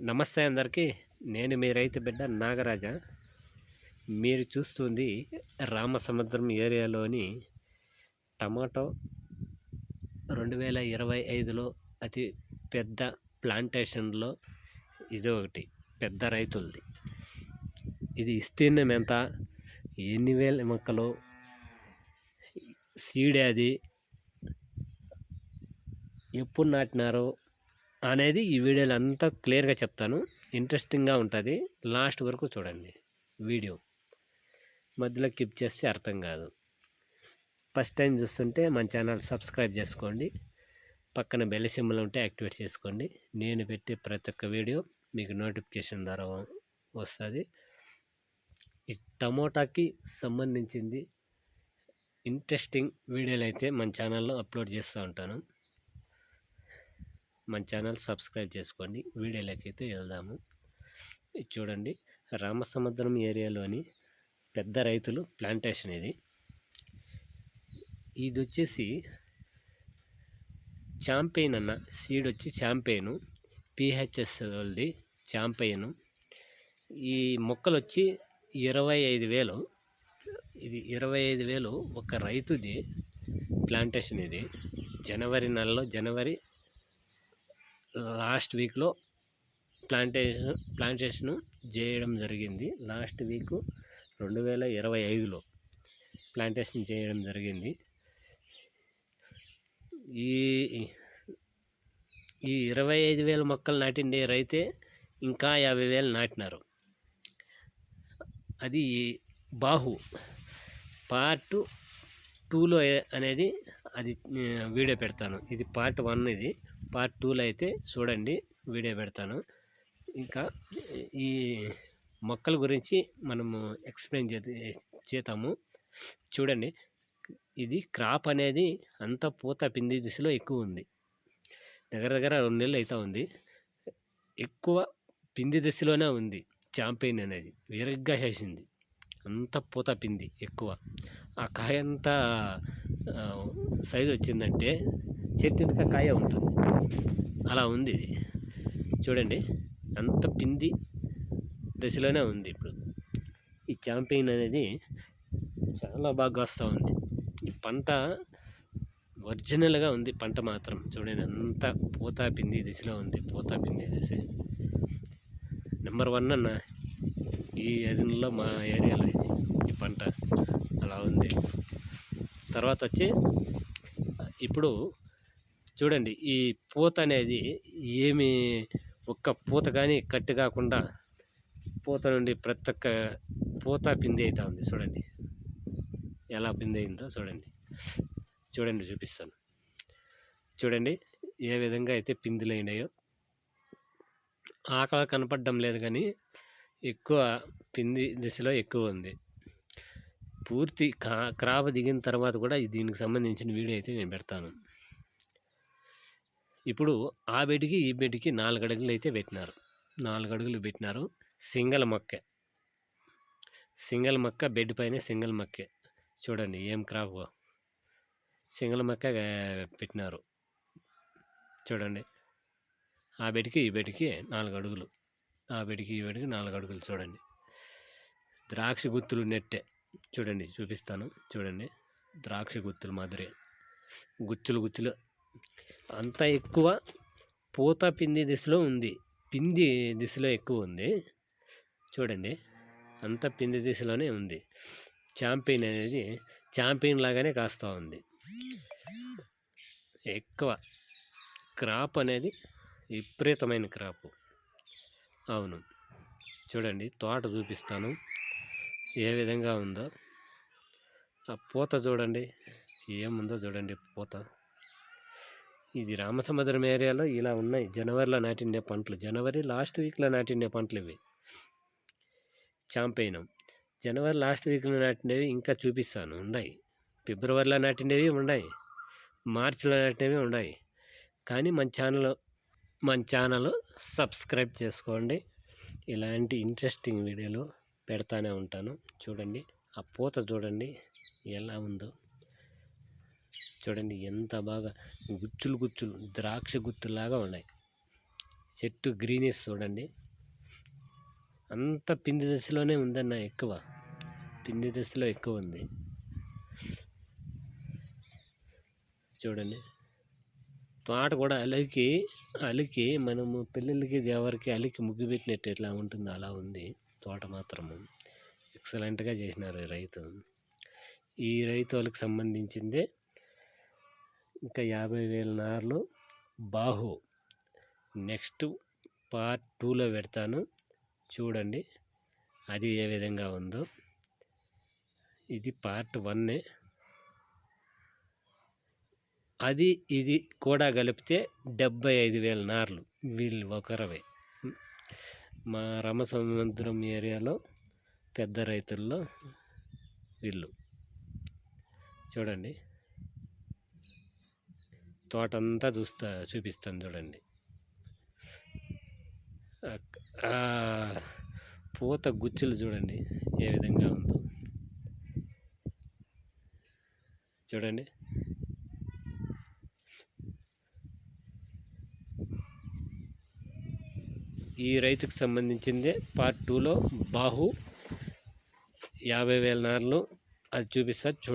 నమస్తే అందరికీ. నేను మీ రైతు బిడ్డ నాగరాజ. మీరు చూస్తుంది రామసముద్రం ఏరియాలోని టమాటో రెండు వేల ఇరవై ఐదులో అతి పెద్ద ప్లాంటేషన్లో ఇది ఒకటి పెద్ద రైతులది. ఇది విస్తీర్ణం ఎంత? ఎన్ని వేల మొక్కలు. సీడ్ అది ఎప్పుడు నాటినారో? అనేది ఈ వీడియోలో అంతా క్లియర్గా చెప్తాను. ఇంట్రెస్టింగ్గా ఉంటుంది. లాస్ట్ వరకు చూడండి వీడియో. మధ్యలో కిప్ చేస్తే అర్థం కాదు. ఫస్ట్ టైం చూస్తుంటే మన ఛానల్ సబ్స్క్రైబ్ చేసుకోండి. పక్కన బెల్ సింబల్ ఉంటే యాక్టివేట్ చేసుకోండి. నేను పెట్టే ప్రతి ఒక్క వీడియో మీకు నోటిఫికేషన్ ద్వారా వస్తుంది. ఈ టమోటాకి సంబంధించింది ఇంట్రెస్టింగ్ వీడియోలు అయితే మన ఛానల్లో అప్లోడ్ చేస్తూ ఉంటాను. మన ఛానల్ సబ్స్క్రైబ్ చేసుకోండి. వీడియోలోకి అయితే వెళ్దాము. ఇది చూడండి రామసముద్రం ఏరియాలోని పెద్ద రైతులు ప్లాంటేషన్ ఇది. ఇది వచ్చేసి చాంపెయిన్ అన్న సీడ్ వచ్చి ఛాంపెయిన్ పిహెచ్ఎస్ వాళ్ళది చాంపెయిన్ ఈ మొక్కలు వచ్చి ఇరవై ఐదు వేలు. ఇది ఇరవై ఐదు వేలు ఒక రైతుది ప్లాంటేషన్ ఇది. జనవరి నెలలో జనవరి లాస్ట్ వీక్లో ప్లాంటేషన్ ప్లాంటేషన్ చేయడం జరిగింది. లాస్ట్ వీక్ రెండు వేల ఇరవై ఐదులో ప్లాంటేషన్ చేయడం జరిగింది. ఈ ఈ ఇరవై ఐదు వేల మొక్కలు నాటిండే రైతే ఇంకా యాభై వేలు నాటినారు. అది బాహు పార్ట్ టూలో అనేది అది వీడియో పెడతాను. ఇది పార్ట్ వన్ ఇది. పార్ట్ టూలో అయితే చూడండి వీడియో పెడతాను. ఇంకా ఈ మొక్కల గురించి మనము ఎక్స్ప్లెయిన్ చే చేద్దాము. చూడండి ఇది క్రాప్ అనేది అంత పూత పిండి దిశలో ఎక్కువ ఉంది. దగ్గర దగ్గర రెండు నెలలు అయితే ఉంది. ఎక్కువ పిండి దశలోనే ఉంది చాంపెయిన్ అనేది. విరగ్గా చేసింది. అంత పూత పిండి ఎక్కువ. ఆ కాయ అంత సైజు వచ్చిందంటే చెట్టు కాయ ఉంటుంది. అలా ఉంది ఇది. చూడండి అంత పిండి దశలోనే ఉంది ఇప్పుడు. ఈ చాంపెయిన్ అనేది చాలా బాగా వస్తూ ఉంది. ఈ పంట ఒరిజినల్గా ఉంది పంట మాత్రం. చూడండి అంత పూతా పిండి దశలో ఉంది పూతా పిండి దశ. నెంబర్ వన్ అన్న ఈ ఏరియాలో మా ఏరియాలో ఇది ఈ పంట అలా ఉంది. తర్వాత వచ్చి ఇప్పుడు చూడండి ఈ పూత అనేది ఏమి ఒక్క పూత కానీ కట్టు కాకుండా పూత నుండి ప్రతి ఒక్క పూత పిండి అవుతా ఉంది చూడండి. ఎలా పిండి అయిందో చూడండి. చూడండి చూపిస్తాను. చూడండి ఏ విధంగా అయితే పిందులు అయినాయో. ఆకలి కనపడడం లేదు కానీ ఎక్కువ పిండి దిశలో ఎక్కువ ఉంది. పూర్తి క్రాప్ దిగిన తర్వాత కూడా దీనికి సంబంధించిన వీడియో అయితే నేను పెడతాను. ఇప్పుడు ఆ బెడ్కి ఈ బెడ్కి నాలుగు అడుగులు అయితే పెట్టినారు. నాలుగు అడుగులు పెట్టినారు. సింగల్ మొక్క. సింగల్ మొక్క బెడ్ పైన సింగల్ మొక్కే. చూడండి ఏం క్రాప్ సింగల్ మొక్క పెట్టినారు. చూడండి. ఆ బెడ్కి ఈ బెడ్కి నాలుగు అడుగులు ఆ బెడ్కి ఈ బెడ్కి నాలుగు అడుగులు చూడండి. ద్రాక్ష గుత్తులు నెట్టే. చూడండి చూపిస్తాను. చూడండి. ద్రాక్ష గుత్తులు మాదిరి. గుత్తులు గుత్తులు. అంత ఎక్కువ పూత పిండి దిశలో ఉంది. పిండి దిశలో ఎక్కువ ఉంది. చూడండి. అంత పిండి దిశలోనే ఉంది. ఛాంపియన్ అనేది ఛాంపియన్ లాగానే కాస్తూ ఉంది. ఎక్కువ క్రాప్ అనేది విపరీతమైన క్రాప్. అవును. చూడండి. తోట చూపిస్తాను. ఏ విధంగా ఉందో. ఆ పూత చూడండి. ఏముందో చూడండి. పూత. ఇది రామసముద్రం ఏరియాలో ఇలా ఉన్నాయి. జనవరిలో నాటిండే పంటలు. జనవరి లాస్ట్ వీక్లో నాటిండే పంటలు ఇవి. చాంపైనం. జనవరి లాస్ట్ వీక్లో నాటినవి ఇంకా చూపిస్తాను. ఉన్నాయి. ఫిబ్రవరిలో నాటినవి ఉన్నాయి. మార్చిలో నాటినవి ఉన్నాయి. కానీ మన ఛానల్ మన ఛానల్ సబ్స్క్రైబ్ చేసుకోండి. ఇలాంటి ఇంట్రెస్టింగ్ వీడియోలు పెడతానే ఉంటాను. చూడండి. ఆ పూత చూడండి. ఎలా ఉందో. చూడండి ఎంత బాగా గుచ్చులు గుచ్చులు ద్రాక్ష గుత్తులాగా ఉన్నాయి. చెట్టు గ్రీనెస్ చూడండి. అంత పిండి దశలోనే ఉందన్న ఎక్కువ. పిండి దశలో ఎక్కువ ఉంది. చూడండి. తోట కూడా అలికి అలికి మనము పిల్లలకి ఎవరికి అలికి ముగ్గు పెట్టినట్టు ఎట్లా ఉంటుందో అలా ఉంది. తోట మాత్రము. ఎక్సలెంట్గా చేసినారు ఈ రైతు. ఈ రైతు వాళ్ళకి సంబంధించిందే ఇంకా యాభై వేల నార్లు. బాహు. నెక్స్ట్ పార్ట్ టూలో పెడతాను. చూడండి. అది ఏ విధంగా ఉందో. ఇది పార్ట్ వన్నే. అది ఇది కూడా కలిపితే డెబ్బై ఐదు వేల నార్లు. వీళ్ళు ఒకరవే. మా రమసముద్రం ఏరియాలో పెద్ద రైతుల్లో వీళ్ళు. చూడండి. తోట అంతా చూస్తా చూపిస్తాను చూడండి. పూత గుచ్చులు చూడండి ఏ విధంగా ఉందో. చూడండి. ఈ రైతుకు సంబంధించిందే పార్ట్ టూలో బాహు యాభై వేల నార్లు అది చూపిస్తా చూ